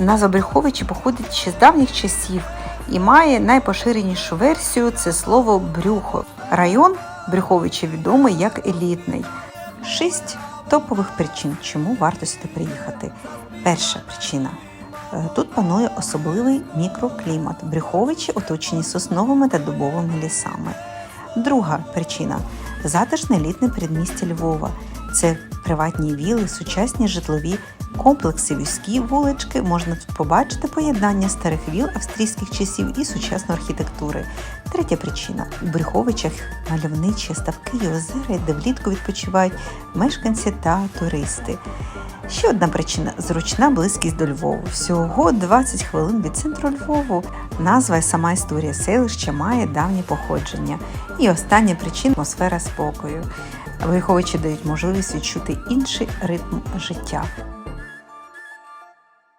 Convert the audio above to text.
Назва Брюховичі походить ще з давніх часів і має найпоширенішу версію це слово брюхо. Район Брюховичі відомий як елітний. Шість топових причин, чому варто сюди приїхати. Перша причина. Е, Тут панує особливий мікроклімат. Брюховичі оточені сосновими та дубовими лісами. Друга причина затишне літне передмістя Львова. Це приватні віли, сучасні житлові комплекси, вузькі вулички. Можна тут побачити поєднання старих віл австрійських часів і сучасної архітектури. Третя причина у Брюховичах мальовничі ставки і озера, де влітку відпочивають мешканці та туристи. Ще одна причина зручна близькість до Львову. Всього 20 хвилин від центру Львову. Назва і сама історія селища має давнє походження. І остання причина атмосфера спокою. Брюховичі дають можливість відчути інший ритм життя.